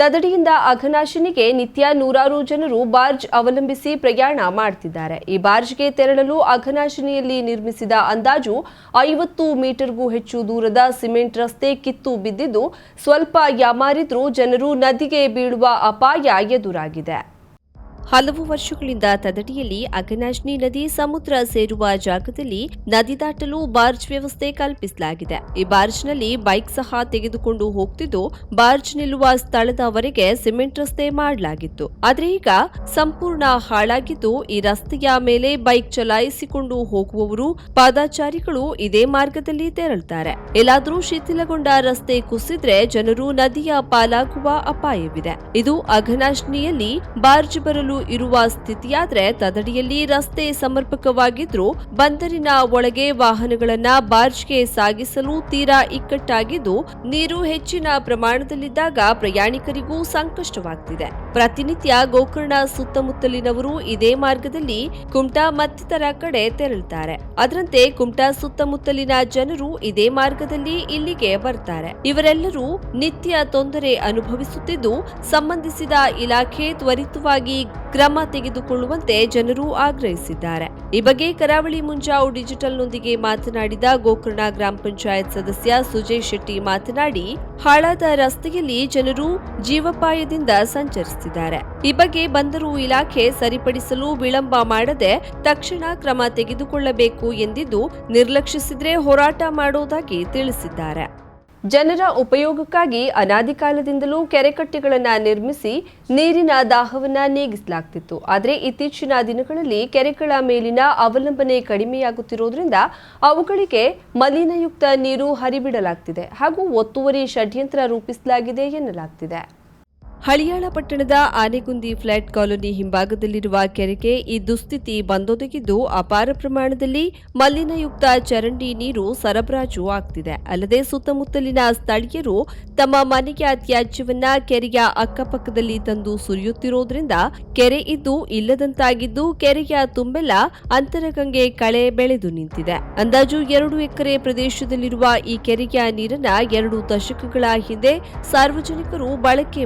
ತದಡಿಯಿಂದ ಅಘನಾಶಿನಿಗೆ ನಿತ್ಯ ನೂರಾರು ಜನರು ಬಾರ್ಜ್ ಅವಲಂಬಿಸಿ ಪ್ರಯಾಣ ಮಾಡ್ತಿದ್ದಾರೆ. ಈ ಬಾರ್ಜ್ಗೆ ತೆರಳಲು ಅಘನಾಶಿನಿಯಲ್ಲಿ ನಿರ್ಮಿಸಿದ ಅಂದಾಜು ಐವತ್ತು ಮೀಟರ್ಗೂ ಹೆಚ್ಚು ದೂರದ ಸಿಮೆಂಟ್ ರಸ್ತೆ ಕಿತ್ತು ಬಿದ್ದಿದ್ದು, ಸ್ವಲ್ಪ ಯಾಮಾರಿದ್ರೂ ಜನರು ನದಿಗೆ ಬೀಳುವ ಅಪಾಯ ಎದುರಾಗಿದೆ. ಹಲವು ವರ್ಷಗಳಿಂದ ತದಡಿಯಲ್ಲಿ ಅಗನಾಜ್ನಿ ನದಿ ಸಮುದ್ರ ಸೇರುವ ಜಾಗದಲ್ಲಿ ನದಿ ದಾಟಲು ಬಾರ್ಜ್ ವ್ಯವಸ್ಥೆ ಕಲ್ಪಿಸಲಾಗಿದೆ. ಈ ಬಾರ್ಜ್ನಲ್ಲಿ ಬೈಕ್ ಸಹ ತೆಗೆದುಕೊಂಡು ಹೋಗ್ತಿದ್ದು ಬಾರ್ಜ್ ನಿಲ್ಲುವ ಸ್ಥಳದವರೆಗೆ ಸಿಮೆಂಟ್ ರಸ್ತೆ ಮಾಡಲಾಗಿತ್ತು. ಆದರೆ ಈಗ ಸಂಪೂರ್ಣ ಹಾಳಾಗಿದ್ದು ಈ ರಸ್ತೆಯ ಮೇಲೆ ಬೈಕ್ ಚಲಾಯಿಸಿಕೊಂಡು ಹೋಗುವವರು ಪಾದಾಚಾರಿಗಳು ಇದೇ ಮಾರ್ಗದಲ್ಲಿ ತೆರಳುತ್ತಾರೆ. ಎಲ್ಲಾದರೂ ಶಿಥಿಲಗೊಂಡ ರಸ್ತೆ ಕುಸಿದ್ರೆ ಜನರು ನದಿಯ ಪಾಲಾಗುವ ಅಪಾಯವಿದೆ. ಇದು ಅಘನಾಶ್ನಿಯಲ್ಲಿ ಬಾರ್ಜ್ ಬರಲು ಇರುವ ಸ್ಥಿತಿಯಾದ್ರೆ ತದಡಿಯಲ್ಲಿ ರಸ್ತೆ ಸಮರ್ಪಕವಾಗಿದ್ರೂ ಬಂದರಿನ ಒಳಗೆ ವಾಹನಗಳನ್ನ ಬಾರ್ಜ್ಗೆ ಸಾಗಿಸಲು ತೀರಾ ಇಕ್ಕಟ್ಟಾಗಿದ್ದು ನೀರು ಹೆಚ್ಚಿನ ಪ್ರಮಾಣದಲ್ಲಿದ್ದಾಗ ಪ್ರಯಾಣಿಕರಿಗೂ ಸಂಕಷ್ಟವಾಗ್ತಿದೆ. ಪ್ರತಿನಿತ್ಯ ಗೋಕರ್ಣ ಸುತ್ತಮುತ್ತಲಿನವರು ಇದೇ ಮಾರ್ಗದಲ್ಲಿ ಕುಮಟಾ ಮತ್ತಿತರ ಕಡೆ ತೆರಳುತ್ತಾರೆ. ಅದರಂತೆ ಕುಮಟಾ ಸುತ್ತಮುತ್ತಲಿನ ಜನರು ಇದೇ ಮಾರ್ಗದಲ್ಲಿ ಇಲ್ಲಿಗೆ ಬರ್ತಾರೆ. ಇವರೆಲ್ಲರೂ ನಿತ್ಯ ತೊಂದರೆ ಅನುಭವಿಸುತ್ತಿದ್ದು, ಸಂಬಂಧಿಸಿದ ಇಲಾಖೆ ತ್ವರಿತವಾಗಿ ಕ್ರಮ ತೆಗೆದುಕೊಳ್ಳುವಂತೆ ಜನರು ಆಗ್ರಹಿಸಿದ್ದಾರೆ. ಈ ಬಗ್ಗೆ ಕರಾವಳಿ ಮುಂಜಾವು ಡಿಜಿಟಲ್ನೊಂದಿಗೆ ಮಾತನಾಡಿದ ಗೋಕರ್ಣ ಗ್ರಾಮ ಪಂಚಾಯತ್ ಸದಸ್ಯ ಸುಜಯ್ ಶೆಟ್ಟಿ ಮಾತನಾಡಿ, ಹಾಳಾದ ರಸ್ತೆಯಲ್ಲಿ ಜನರು ಜೀವಪಾಯದಿಂದ ಸಂಚರಿಸುತ್ತಿದ್ದಾರೆ. ಈ ಬಗ್ಗೆ ಬಂದರು ಇಲಾಖೆ ಸರಿಪಡಿಸಲು ವಿಳಂಬ ಮಾಡದೆ ತಕ್ಷಣ ಕ್ರಮ ತೆಗೆದುಕೊಳ್ಳಬೇಕು ಎಂದಿದ್ದು ನಿರ್ಲಕ್ಷಿಸಿದ್ರೆ ಹೋರಾಟ ಮಾಡೋದಾಗಿ ತಿಳಿಸಿದ್ದಾರೆ. ಜನರ ಉಪಯೋಗಕ್ಕಾಗಿ ಅನಾದಿಕಾಲದಿಂದಲೂ ಕೆರೆಕಟ್ಟೆಗಳನ್ನು ನಿರ್ಮಿಸಿ ನೀರಿನ ದಾಹವನ್ನು ನೀಗಿಸಲಾಗ್ತಿತ್ತು. ಆದರೆ ಇತ್ತೀಚಿನ ದಿನಗಳಲ್ಲಿ ಕೆರೆಗಳ ಮೇಲಿನ ಅವಲಂಬನೆ ಕಡಿಮೆಯಾಗುತ್ತಿರುವುದರಿಂದ ಅವುಗಳಿಗೆ ಮಲಿನಯುಕ್ತ ನೀರು ಹರಿಬಿಡಲಾಗ್ತಿದೆ ಹಾಗೂ ಒತ್ತುವರಿ ಷಡ್ಯಂತ್ರ ರೂಪಿಸಲಾಗಿದೆ ಎನ್ನಲಾಗ್ತಿದೆ. ಹಳಿಯಾಳ ಪಟ್ಟಣದ ಆನೆಗುಂದಿ ಫ್ಲಾಟ್ ಕಾಲೋನಿ ಹಿಂಭಾಗದಲ್ಲಿರುವ ಕೆರೆಗೆ ಈ ದುಸ್ಥಿತಿ ಬಂದೊದಗಿದ್ದು ಅಪಾರ ಪ್ರಮಾಣದಲ್ಲಿ ಮಲಿನಯುಕ್ತ ಚರಂಡಿ ನೀರು ಸರಬರಾಜು ಆಗ್ತಿದೆ. ಅಲ್ಲದೆ ಸುತ್ತಮುತ್ತಲಿನ ಸ್ಥಳೀಯರು ತಮ್ಮ ಮನೆಯ ತ್ಯಾಜ್ಯವನ್ನ ಕೆರೆಯ ಅಕ್ಕಪಕ್ಕದಲ್ಲಿ ತಂದು ಸುರಿಯುತ್ತಿರುವುದರಿಂದ ಕೆರೆ ಇದ್ದು ಇಲ್ಲದಂತಾಗಿದ್ದು ಕೆರೆಯ ತುಂಬೆಲ್ಲ ಅಂತರಗಂಗೆ ಕಳೆ ಬೆಳೆದು ನಿಂತಿದೆ. ಅಂದಾಜು ಎರಡು ಎಕರೆ ಪ್ರದೇಶದಲ್ಲಿರುವ ಈ ಕೆರೆಯ ನೀರನ್ನ ಎರಡು ದಶಕಗಳ ಹಿಂದೆ ಸಾರ್ವಜನಿಕರು ಬಳಕೆ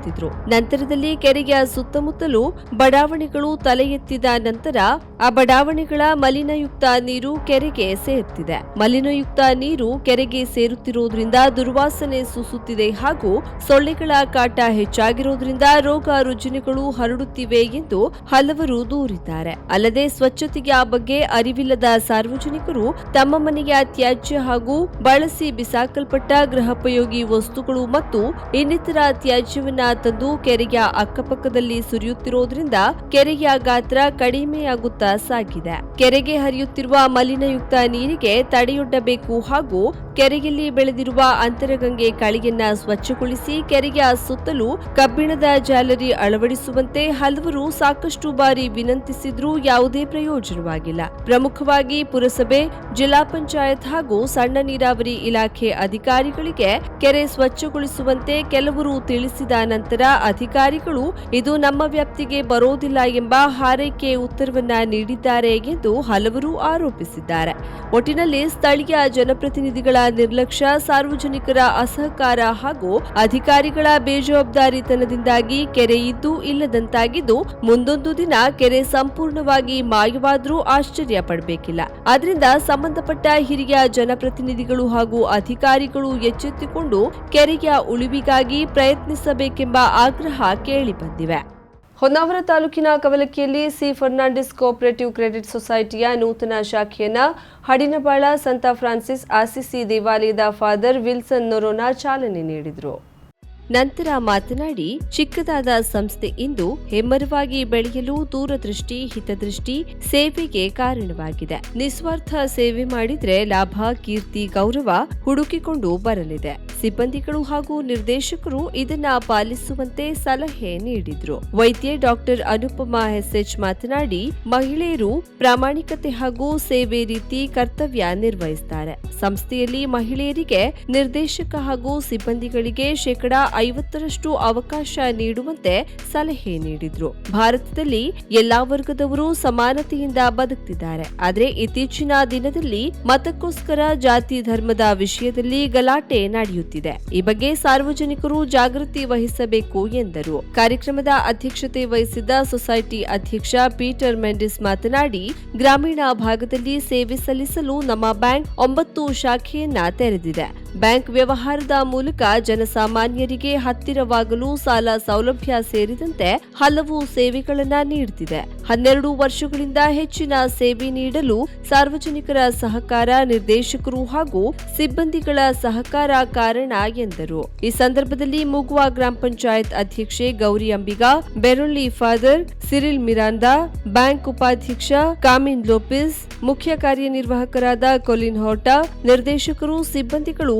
ಮಾಡಿಕೊಳ್ಳುತ್ತಿದ್ದರು ನಂತರದಲ್ಲಿ ಕೆರೆಯ ಸುತ್ತಮುತ್ತಲೂ ಬಡಾವಣೆಗಳು ತಲೆ ಎತ್ತಿದ ನಂತರ ಆ ಬಡಾವಣೆಗಳ ಮಲಿನಯುಕ್ತ ನೀರು ಕೆರೆಗೆ ಸೇರುತ್ತಿದೆ. ಮಲಿನಯುಕ್ತ ನೀರು ಕೆರೆಗೆ ಸೇರುತ್ತಿರುವುದರಿಂದ ದುರ್ವಾಸನೆ ಸೂಸುತ್ತಿದೆ ಹಾಗೂ ಸೊಳ್ಳೆಗಳ ಕಾಟ ಹೆಚ್ಚಾಗಿರುವುದರಿಂದ ರೋಗ ರುಜಿನಗಳು ಹರಡುತ್ತಿವೆ ಎಂದು ಹಲವರು ದೂರಿದ್ದಾರೆ. ಅಲ್ಲದೆ ಸ್ವಚ್ಛತೆಯ ಬಗ್ಗೆ ಅರಿವಿಲ್ಲದ ಸಾರ್ವಜನಿಕರು ತಮ್ಮ ಮನೆಯ ತ್ಯಾಜ್ಯ ಹಾಗೂ ಬಳಸಿ ಬಿಸಾಕಲ್ಪಟ್ಟ ಗೃಹೋಪಯೋಗಿ ವಸ್ತುಗಳು ಮತ್ತು ಇನ್ನಿತರ ತ್ಯಾಜ್ಯವನ್ನ ತಂದು ಕೆರೆಯ ಅಕ್ಕಪಕ್ಕದಲ್ಲಿ ಸುರಿಯುತ್ತಿರುವುದರಿಂದ ಕೆರೆಯ ಗಾತ್ರ ಕಡಿಮೆಯಾಗುತ್ತಾ ಸಾಗಿದೆ. ಕೆರೆಗೆ ಹರಿಯುತ್ತಿರುವ ಮಲಿನಯುಕ್ತ ನೀರಿಗೆ ತಡೆಯೊಡ್ಡಬೇಕು ಹಾಗೂ ಕೆರೆಯಲ್ಲಿ ಬೆಳೆದಿರುವ ಅಂತರಗಂಗೆ ಕಳಿಯನ್ನ ಸ್ವಚ್ಛಗೊಳಿಸಿ ಕೆರೆಯ ಸುತ್ತಲೂ ಕಬ್ಬಿಣದ ಜಾಲರಿ ಅಳವಡಿಸುವಂತೆ ಹಲವರು ಸಾಕಷ್ಟು ಬಾರಿ ವಿನಂತಿಸಿದ್ರೂ ಯಾವುದೇ ಪ್ರಯೋಜನವಾಗಿಲ್ಲ. ಪ್ರಮುಖವಾಗಿ ಪುರಸಭೆ, ಜಿಲ್ಲಾ ಪಂಚಾಯತ್ ಹಾಗೂ ಸಣ್ಣ ನೀರಾವರಿ ಇಲಾಖೆ ಅಧಿಕಾರಿಗಳಿಗೆ ಕೆರೆ ಸ್ವಚ್ಛಗೊಳಿಸುವಂತೆ ಕೆಲವರು ತಿಳಿಸಿದ ನಂತರ ಅಧಿಕಾರಿಗಳು, ಇದು ನಮ್ಮ ವ್ಯಾಪ್ತಿಗೆ ಬರೋದಿಲ್ಲ ಎಂಬ ಹಾರೈಕೆ ಉತ್ತರವನ್ನ ನೀಡಿದ್ದಾರೆ ಎಂದು ಹಲವರು ಆರೋಪಿಸಿದ್ದಾರೆ. ಒಟ್ಟಿನಲ್ಲಿ ಸ್ಥಳೀಯ ಜನಪ್ರತಿನಿಧಿಗಳ ನಿರ್ಲಕ್ಷ್ಯ, ಸಾರ್ವಜನಿಕರ ಅಸಹಕಾರ ಹಾಗೂ ಅಧಿಕಾರಿಗಳ ಬೇಜವಾಬ್ದಾರಿತನದಿಂದಾಗಿ ಕೆರೆ ಇದ್ದು ಇಲ್ಲದಂತಾಗಿದ್ದು, ಮುಂದೊಂದು ದಿನ ಕೆರೆ ಸಂಪೂರ್ಣವಾಗಿ ಮಾಯವಾದರೂ ಆಶ್ಚರ್ಯ ಪಡಬೇಕಿಲ್ಲ. ಆದ್ರಿಂದ ಸಂಬಂಧಪಟ್ಟ ಹಿರಿಯ ಜನಪ್ರತಿನಿಧಿಗಳು ಹಾಗೂ ಅಧಿಕಾರಿಗಳು ಎಚ್ಚೆತ್ತುಕೊಂಡು ಕೆರೆಯ ಉಳಿವಿಗಾಗಿ ಪ್ರಯತ್ನಿಸಬೇಕೆಂಬ ಆಗ್ರಹ ಕೇಳಿಬಂದಿವೆ. ಹೊನ್ನಾವರ ತಾಲೂಕಿನ ಕವಲಕ್ಕಿಯಲ್ಲಿ ಸಿ ಫರ್ನಾಂಡಿಸ್ ಕೋಆಪರೇಟಿವ್ ಕ್ರೆಡಿಟ್ ಸೊಸೈಟಿಯ ನೂತನ ಶಾಖೆಯನ್ನ ಹಡಿನಬಾಳ ಸಂತ ಫ್ರಾನ್ಸಿಸ್ ಆಸಿಸಿ ದೇವಾಲಯದ ಫಾದರ್ ವಿಲ್ಸನ್ ನೊರೋನಾ ಚಾಲನೆ ನೀಡಿದರು. ನಂತರ ಮಾತನಾಡಿ, ಚಿಕ್ಕದಾದ ಸಂಸ್ಥೆ ಇಂದು ಹೆಮ್ಮರವಾಗಿ ಬೆಳೆಯಲು ದೂರದೃಷ್ಟಿ, ಹಿತದೃಷ್ಟಿ ಸೇವೆಗೆ ಕಾರಣವಾಗಿದೆ. ನಿಸ್ವಾರ್ಥ ಸೇವೆ ಮಾಡಿದರೆ ಲಾಭ, ಕೀರ್ತಿ, ಗೌರವ ಹುಡುಕಿಕೊಂಡು ಬರಲಿದೆ. ಸಿಬ್ಬಂದಿಗಳು ಹಾಗೂ ನಿರ್ದೇಶಕರು ಇದನ್ನ ಪಾಲಿಸುವಂತೆ ಸಲಹೆ ನೀಡಿದ್ರು. ವೈದ್ಯೆ ಡಾಕ್ಟರ್ ಅನುಪಮಾ ಎಸ್ಎಚ್ ಮಾತನಾಡಿ, ಮಹಿಳೆಯರು ಪ್ರಾಮಾಣಿಕತೆ ಹಾಗೂ ಸೇವೆ ರೀತಿ ಕರ್ತವ್ಯ ನಿರ್ವಹಿಸುತ್ತಾರೆ ಸಂಸ್ಥೆಯಲ್ಲಿ ಮಹಿಳೆಯರಿಗೆ ನಿರ್ದೇಶಕ ಹಾಗೂ ಸಿಬ್ಬಂದಿಗಳಿಗೆ ಶೇಕಡಾ ಐವತ್ತರಷ್ಟು ಅವಕಾಶ ನೀಡುವಂತೆ ಸಲಹೆ ನೀಡಿದ್ರು. ಭಾರತದಲ್ಲಿ ಎಲ್ಲಾ ವರ್ಗದವರು ಸಮಾನತೆಯಿಂದ ಬದುಕ್ತಿದ್ದಾರೆ. ಆದರೆ ಇತ್ತೀಚಿನ ದಿನದಲ್ಲಿ ಮತಕ್ಕೋಸ್ಕರ ಜಾತಿ ಧರ್ಮದ ವಿಷಯದಲ್ಲಿ ಗಲಾಟೆ ನಡೆಯುತ್ತಿದೆ. ನೀಡುತ್ತಿದೆ ಈ ಬಗ್ಗೆ ಸಾರ್ವಜನಿಕರು ಜಾಗೃತಿ ವಹಿಸಬೇಕು ಎಂದರು. ಕಾರ್ಯಕ್ರಮದ ಅಧ್ಯಕ್ಷತೆ ವಹಿಸಿದ್ದ ಸೊಸೈಟಿ ಅಧ್ಯಕ್ಷ ಪೀಟರ್ ಮೆಂಡಿಸ್ ಮಾತನಾಡಿ, ಗ್ರಾಮೀಣ ಭಾಗದಲ್ಲಿ ಸೇವೆ ಸಲ್ಲಿಸಲು ನಮ್ಮ ಬ್ಯಾಂಕ್ ಒಂಬತ್ತು ಶಾಖೆಯನ್ನ ತೆರೆದಿದೆ. ಬ್ಯಾಂಕ್ ವ್ಯವಹಾರದ ಮೂಲಕ ಜನಸಾಮಾನ್ಯರಿಗೆ ಹತ್ತಿರವಾಗಲು ಸಾಲ ಸೌಲಭ್ಯ ಸೇರಿದಂತೆ ಹಲವು ಸೇವೆಗಳನ್ನು ನೀಡುತ್ತಿದೆ ಹನ್ನೆರಡು ವರ್ಷಗಳಿಂದ ಹೆಚ್ಚಿನ ಸೇವೆ ನೀಡಲು ಸಾರ್ವಜನಿಕರ ಸಹಕಾರ ನಿರ್ದೇಶಕರು ಹಾಗೂ ಸಿಬ್ಬಂದಿಗಳ ಸಹಕಾರ ಕಾರಣ ಎಂದರು. ಈ ಸಂದರ್ಭದಲ್ಲಿ ಮುಗುವ ಗ್ರಾಮ ಪಂಚಾಯತ್ ಅಧ್ಯಕ್ಷೆ Gauri Ambiga, Berolli father Cyril Miranda, bank ಉಪಾಧ್ಯಕ್ಷ ಕಾಮಿನ್ ಲೋಪಿಸ್, ಮುಖ್ಯ ಕಾರ್ಯನಿರ್ವಾಹಕರಾದ ಕೊಲಿನ್ ಹೋಟಾ, ನಿರ್ದೇಶಕರು, ಸಿಬ್ಬಂದಿಗಳು